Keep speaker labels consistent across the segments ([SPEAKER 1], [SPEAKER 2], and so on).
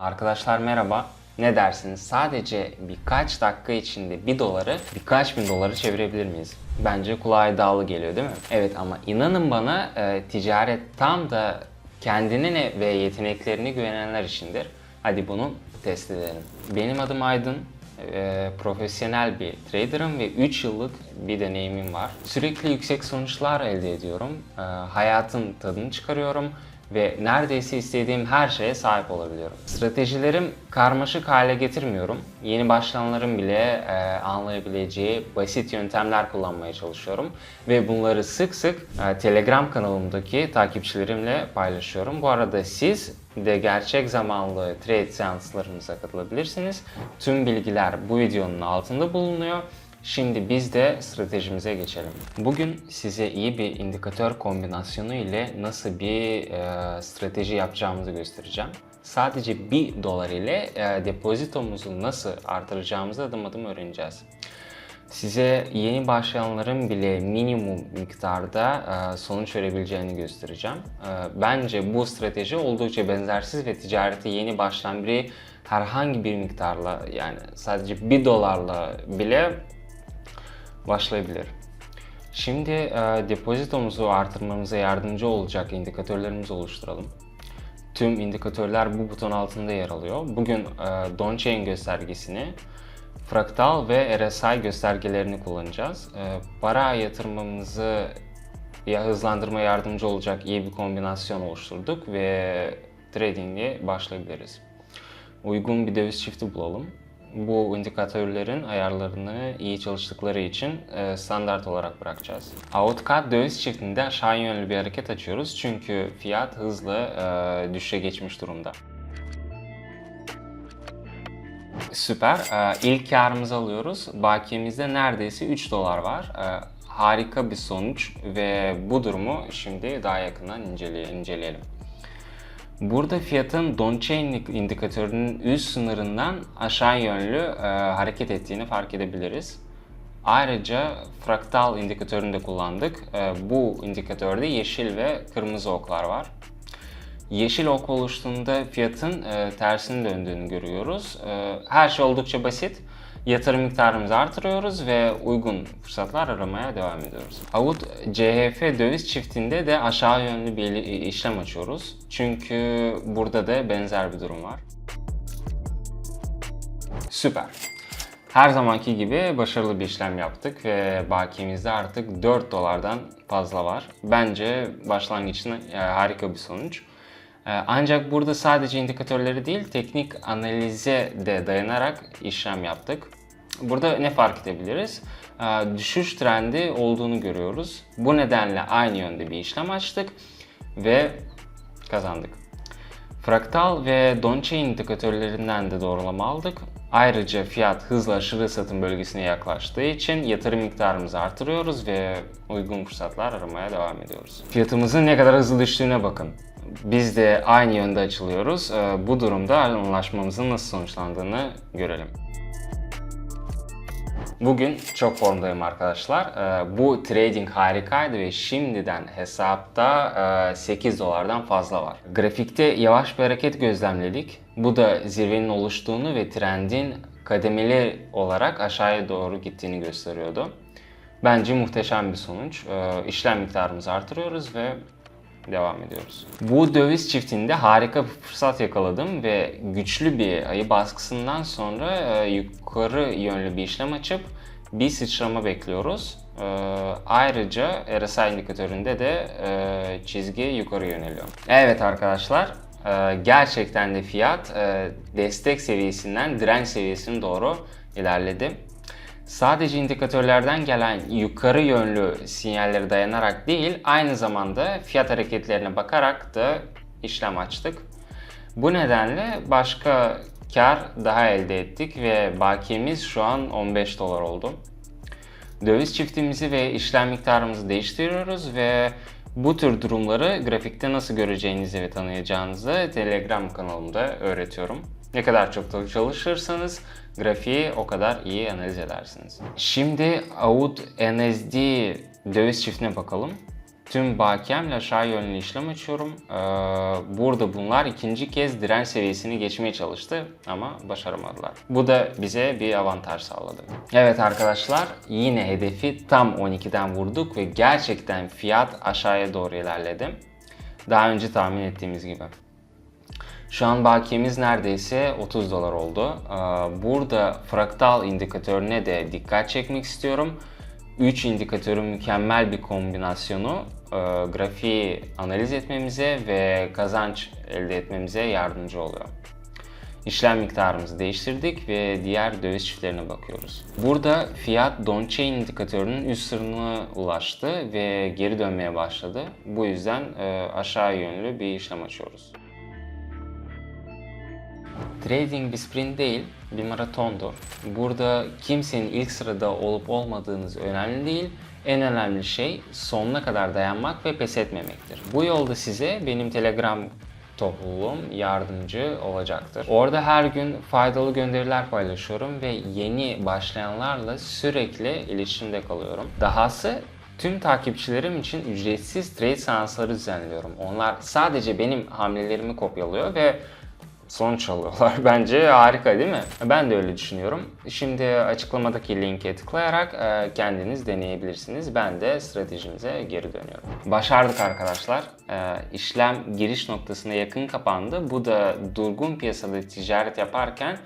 [SPEAKER 1] Arkadaşlar merhaba. Ne dersiniz? Sadece birkaç dakika içinde bir doları birkaç bin doları çevirebilir miyiz? Bence kulağa iddialı geliyor değil mi? Evet ama inanın bana e, ticaret tam da kendine ve yeteneklerine güvenenler içindir. Hadi bunu test edelim. Benim adım Aydın. E, profesyonel bir traderım ve 3 yıllık bir deneyimim var. Sürekli yüksek sonuçlar elde ediyorum. E, hayatın tadını çıkarıyorum ve neredeyse istediğim her şeye sahip olabiliyorum. Stratejilerim karmaşık hale getirmiyorum. Yeni başlayanların bile e, anlayabileceği basit yöntemler kullanmaya çalışıyorum ve bunları sık sık e, Telegram kanalımdaki takipçilerimle paylaşıyorum. Bu arada siz de gerçek zamanlı trade seanslarımıza katılabilirsiniz. Tüm bilgiler bu videonun altında bulunuyor. Şimdi biz de stratejimize geçelim. Bugün size iyi bir indikatör kombinasyonu ile nasıl bir e, strateji yapacağımızı göstereceğim. Sadece 1 dolar ile e, depozitomuzu nasıl artıracağımızı adım adım öğreneceğiz. Size yeni başlayanların bile minimum miktarda e, sonuç verebileceğini göstereceğim. E, bence bu strateji oldukça benzersiz ve ticarete yeni başlayan biri herhangi bir miktarla yani sadece 1 dolarla bile başlayabilir. Şimdi e, depozitomuzu artırmamıza yardımcı olacak indikatörlerimizi oluşturalım. Tüm indikatörler bu buton altında yer alıyor. Bugün e, Donchain göstergesini, fraktal ve RSI göstergelerini kullanacağız. E, para yatırmamızı ya hızlandırma yardımcı olacak iyi bir kombinasyon oluşturduk ve trading'e başlayabiliriz. Uygun bir döviz çifti bulalım bu indikatörlerin ayarlarını iyi çalıştıkları için e, standart olarak bırakacağız. Outcut döviz çiftinde aşağı yönlü bir hareket açıyoruz çünkü fiyat hızlı e, düşüşe geçmiş durumda. Süper. E, ilk karımızı alıyoruz. Bakiyemizde neredeyse 3 dolar var. E, harika bir sonuç ve bu durumu şimdi daha yakından incele- inceleyelim. Burada fiyatın Donchain indikatörünün üst sınırından aşağı yönlü e, hareket ettiğini fark edebiliriz. Ayrıca fraktal indikatörünü de kullandık. E, bu indikatörde yeşil ve kırmızı oklar var. Yeşil ok oluştuğunda fiyatın e, tersini döndüğünü görüyoruz. E, her şey oldukça basit. Yatırım miktarımızı artırıyoruz ve uygun fırsatlar aramaya devam ediyoruz. Avut CHF döviz çiftinde de aşağı yönlü bir işlem açıyoruz. Çünkü burada da benzer bir durum var. Süper. Her zamanki gibi başarılı bir işlem yaptık ve bakiyemizde artık 4 dolardan fazla var. Bence başlangıç için e, harika bir sonuç. E, Ancak burada sadece indikatörleri değil, teknik analize de dayanarak işlem yaptık. Burada ne fark edebiliriz? E, Düşüş trendi olduğunu görüyoruz. Bu nedenle aynı yönde bir işlem açtık ve kazandık. Fraktal ve Donchain indikatörlerinden de doğrulama aldık. Ayrıca fiyat hızla aşırı satım bölgesine yaklaştığı için yatırım miktarımızı artırıyoruz ve uygun fırsatlar aramaya devam ediyoruz. Fiyatımızın ne kadar hızlı düştüğüne bakın. Biz de aynı yönde açılıyoruz. Ee, Bu durumda anlaşmamızın nasıl sonuçlandığını görelim. Bugün çok formdayım arkadaşlar. Ee, Bu trading harikaydı ve şimdiden hesapta e, 8 dolardan fazla var. Grafikte yavaş bir hareket gözlemledik. Bu da zirvenin oluştuğunu ve trendin kademeli olarak aşağıya doğru gittiğini gösteriyordu. Bence muhteşem bir sonuç. Ee, İşlem miktarımızı artırıyoruz ve devam ediyoruz. Bu döviz çiftinde harika bir fırsat yakaladım ve güçlü bir ayı baskısından sonra e, yukarı yönlü bir işlem açıp bir sıçrama bekliyoruz. E, ayrıca RSI indikatöründe de e, çizgi yukarı yöneliyor. Evet arkadaşlar e, gerçekten de fiyat e, destek seviyesinden direnç seviyesine doğru ilerledi. Sadece indikatörlerden gelen yukarı yönlü sinyallere dayanarak değil, aynı zamanda fiyat hareketlerine bakarak da işlem açtık. Bu nedenle başka kar daha elde ettik ve bakiyemiz şu an 15 dolar oldu. Döviz çiftimizi ve işlem miktarımızı değiştiriyoruz ve bu tür durumları grafikte nasıl göreceğinizi ve tanıyacağınızı Telegram kanalımda öğretiyorum. Ne kadar çok çalışırsanız grafiği o kadar iyi analiz edersiniz. Şimdi AUD NSD döviz çiftine bakalım. tüm bakiyemle aşağı yönlü işlem açıyorum. Ee, burada bunlar ikinci kez direnç seviyesini geçmeye çalıştı ama başaramadılar. Bu da bize bir avantaj sağladı. Evet arkadaşlar yine hedefi tam 12'den vurduk ve gerçekten fiyat aşağıya doğru ilerledi. Daha önce tahmin ettiğimiz gibi. Şu an bakiyemiz neredeyse 30 dolar oldu. Ee, Burada fraktal indikatörüne de dikkat çekmek istiyorum. 3 indikatörün mükemmel bir kombinasyonu e, grafiği analiz etmemize ve kazanç elde etmemize yardımcı oluyor. İşlem miktarımızı değiştirdik ve diğer döviz çiftlerine bakıyoruz. Burada fiyat Donchain indikatörünün üst sınırına ulaştı ve geri dönmeye başladı. Bu yüzden e, aşağı yönlü bir işlem açıyoruz. Trading bir sprint değil, bir maratondur. Burada kimsenin ilk sırada olup olmadığınız önemli değil. En önemli şey sonuna kadar dayanmak ve pes etmemektir. Bu yolda size benim Telegram topluluğum yardımcı olacaktır. Orada her gün faydalı gönderiler paylaşıyorum ve yeni başlayanlarla sürekli iletişimde kalıyorum. Dahası Tüm takipçilerim için ücretsiz trade seansları düzenliyorum. Onlar sadece benim hamlelerimi kopyalıyor ve sonuç alıyorlar. Bence harika değil mi? Ben de öyle düşünüyorum. Şimdi açıklamadaki linke tıklayarak e, kendiniz deneyebilirsiniz. Ben de stratejimize geri dönüyorum. Başardık arkadaşlar. E, İşlem giriş noktasına yakın kapandı. Bu da durgun piyasada ticaret yaparken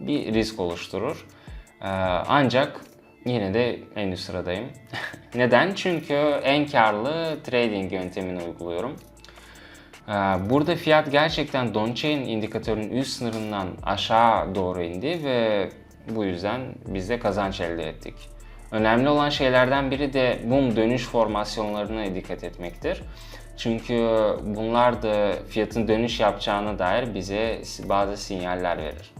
[SPEAKER 1] bir risk oluşturur. E, Ancak yine de en üst sıradayım. Neden? Çünkü en karlı trading yöntemini uyguluyorum. Ee, Burada fiyat gerçekten Donchain indikatörünün üst sınırından aşağı doğru indi ve bu yüzden biz de kazanç elde ettik. Önemli olan şeylerden biri de mum dönüş formasyonlarına dikkat etmektir. Çünkü bunlar da fiyatın dönüş yapacağına dair bize bazı sinyaller verir.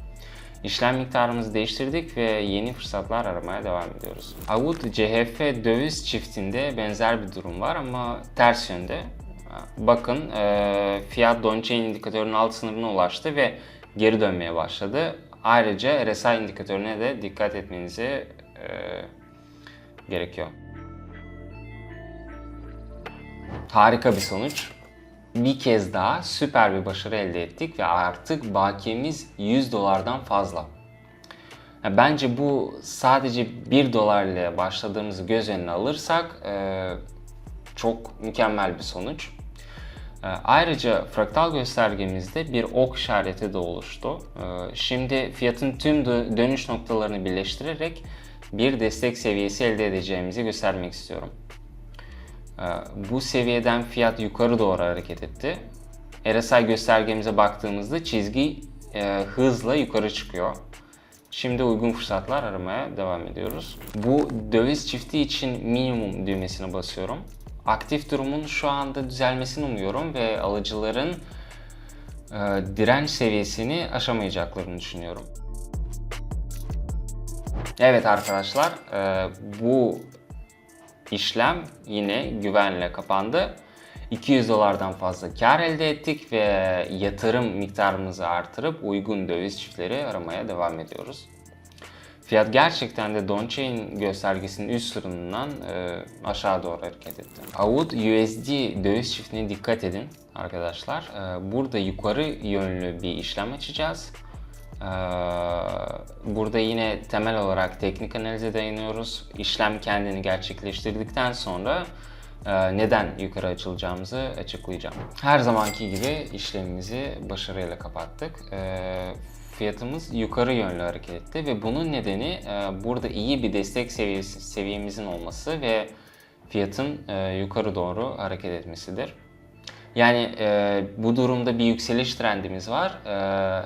[SPEAKER 1] İşlem miktarımızı değiştirdik ve yeni fırsatlar aramaya devam ediyoruz. Avut CHF döviz çiftinde benzer bir durum var ama ters yönde. Bakın e, fiyat Donchain indikatörünün alt sınırına ulaştı ve geri dönmeye başladı. Ayrıca RSI indikatörüne de dikkat etmenizi e, gerekiyor. Harika bir sonuç. Bir kez daha süper bir başarı elde ettik ve artık bakiyemiz 100 dolardan fazla. Bence bu sadece 1 dolar ile başladığımızı göz önüne alırsak e, çok mükemmel bir sonuç. E, Ayrıca fraktal göstergemizde bir ok işareti de oluştu. E, Şimdi fiyatın tüm dö- dönüş noktalarını birleştirerek bir destek seviyesi elde edeceğimizi göstermek istiyorum. E, Bu seviyeden fiyat yukarı doğru hareket etti. RSI göstergemize baktığımızda çizgi e, hızla yukarı çıkıyor. Şimdi uygun fırsatlar aramaya devam ediyoruz. Bu döviz çifti için minimum düğmesine basıyorum. Aktif durumun şu anda düzelmesini umuyorum ve alıcıların e, direnç seviyesini aşamayacaklarını düşünüyorum. Evet arkadaşlar, e, bu işlem yine güvenle kapandı. 200 dolardan fazla kar elde ettik ve yatırım miktarımızı artırıp uygun döviz çiftleri aramaya devam ediyoruz. Fiyat gerçekten de Donchain göstergesinin üst sınırından e, aşağı doğru hareket etti. AUD USD döviz çiftine dikkat edin arkadaşlar. E, burada yukarı yönlü bir işlem açacağız. E, burada yine temel olarak teknik analize dayanıyoruz. İşlem kendini gerçekleştirdikten sonra e, neden yukarı açılacağımızı açıklayacağım. Her zamanki gibi işlemimizi başarıyla kapattık. Fiyatımız yukarı yönlü hareket etti ve bunun nedeni e, burada iyi bir destek seviyesi, seviyemizin olması ve fiyatın e, yukarı doğru hareket etmesidir. Yani e, bu durumda bir yükseliş trendimiz var.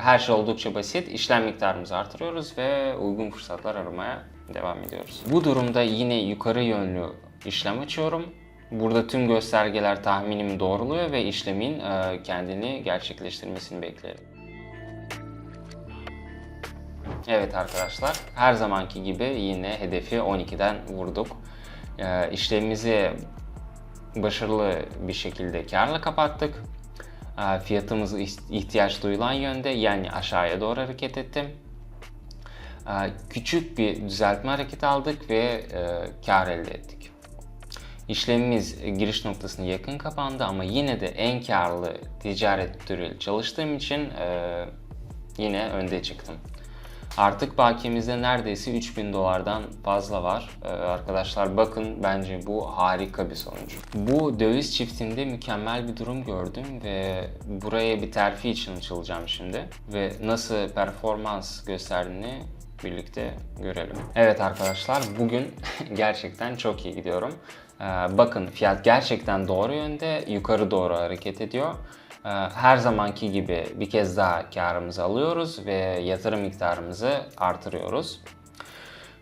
[SPEAKER 1] Her şey oldukça basit. İşlem miktarımızı artırıyoruz ve uygun fırsatlar aramaya devam ediyoruz. Bu durumda yine yukarı yönlü işlem açıyorum. Burada tüm göstergeler tahminimi doğruluyor ve işlemin kendini gerçekleştirmesini beklerim. Evet arkadaşlar, her zamanki gibi yine hedefi 12'den vurduk. Ee, işlemimizi başarılı bir şekilde karla kapattık. Ee, fiyatımız ihtiyaç duyulan yönde yani aşağıya doğru hareket ettim. Ee, küçük bir düzeltme hareketi aldık ve e, kar elde ettik. İşlemimiz giriş noktasına yakın kapandı ama yine de en karlı ticaret türüyle çalıştığım için e, yine önde çıktım. Artık bakiyemizde neredeyse 3000 dolardan fazla var. Ee, arkadaşlar bakın bence bu harika bir sonuç. Bu döviz çiftinde mükemmel bir durum gördüm ve buraya bir terfi için açılacağım şimdi. Ve nasıl performans gösterdiğini birlikte görelim. Evet arkadaşlar bugün gerçekten çok iyi gidiyorum. Ee, bakın fiyat gerçekten doğru yönde yukarı doğru hareket ediyor. Ee, Her zamanki gibi bir kez daha karımızı alıyoruz ve yatırım miktarımızı artırıyoruz.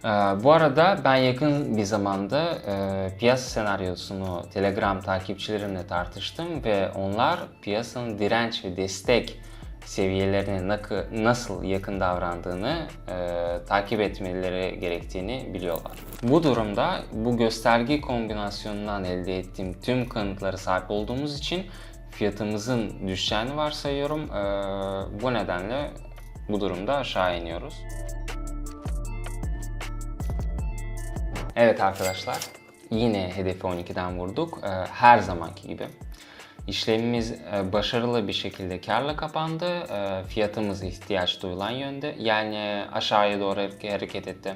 [SPEAKER 1] Ee, Bu arada ben yakın bir zamanda e, piyasa senaryosunu Telegram takipçilerimle tartıştım ve onlar piyasanın direnç ve destek seviyelerine nasıl yakın davrandığını e, takip etmeleri gerektiğini biliyorlar. Bu durumda bu gösterge kombinasyonundan elde ettiğim tüm kanıtlara sahip olduğumuz için fiyatımızın düşeceğini varsayıyorum. E, bu nedenle bu durumda aşağı iniyoruz. Evet arkadaşlar, yine hedefi 12'den vurduk. Ee, Her zamanki gibi. İşlemimiz e, başarılı bir şekilde karla kapandı. Ee, Fiyatımız ihtiyaç duyulan yönde. Yani aşağıya doğru hareke- hareket etti.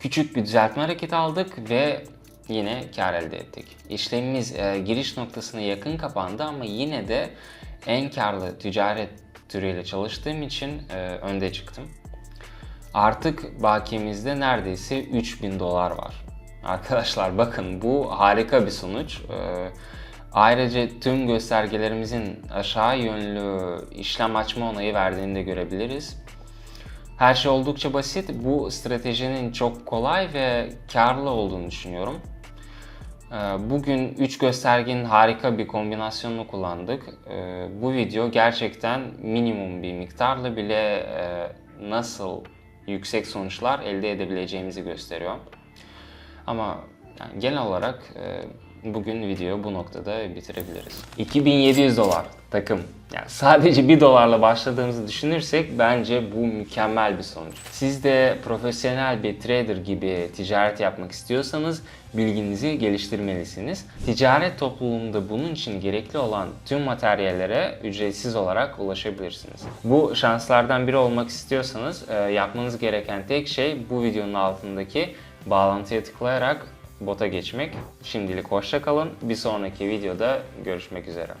[SPEAKER 1] Küçük bir düzeltme hareketi aldık ve yine kar elde ettik. İşlemimiz e, giriş noktasına yakın kapandı ama yine de en karlı ticaret türüyle çalıştığım için e, önde çıktım. Artık bakiyemizde neredeyse 3000 dolar var. Arkadaşlar bakın bu harika bir sonuç. Ee, ayrıca tüm göstergelerimizin aşağı yönlü işlem açma onayı verdiğini de görebiliriz. Her şey oldukça basit. Bu stratejinin çok kolay ve karlı olduğunu düşünüyorum. Ee, Bugün 3 göstergenin harika bir kombinasyonunu kullandık. Ee, Bu video gerçekten minimum bir miktarla bile e, nasıl yüksek sonuçlar elde edebileceğimizi gösteriyor. Ama yani genel olarak e, bugün videoyu bu noktada bitirebiliriz. 2700 dolar takım. Yani sadece 1 dolarla başladığımızı düşünürsek bence bu mükemmel bir sonuç. Siz de profesyonel bir trader gibi ticaret yapmak istiyorsanız bilginizi geliştirmelisiniz. Ticaret topluluğunda bunun için gerekli olan tüm materyallere ücretsiz olarak ulaşabilirsiniz. Bu şanslardan biri olmak istiyorsanız e, yapmanız gereken tek şey bu videonun altındaki bağlantıya tıklayarak bota geçmek. Şimdilik hoşça kalın. Bir sonraki videoda görüşmek üzere.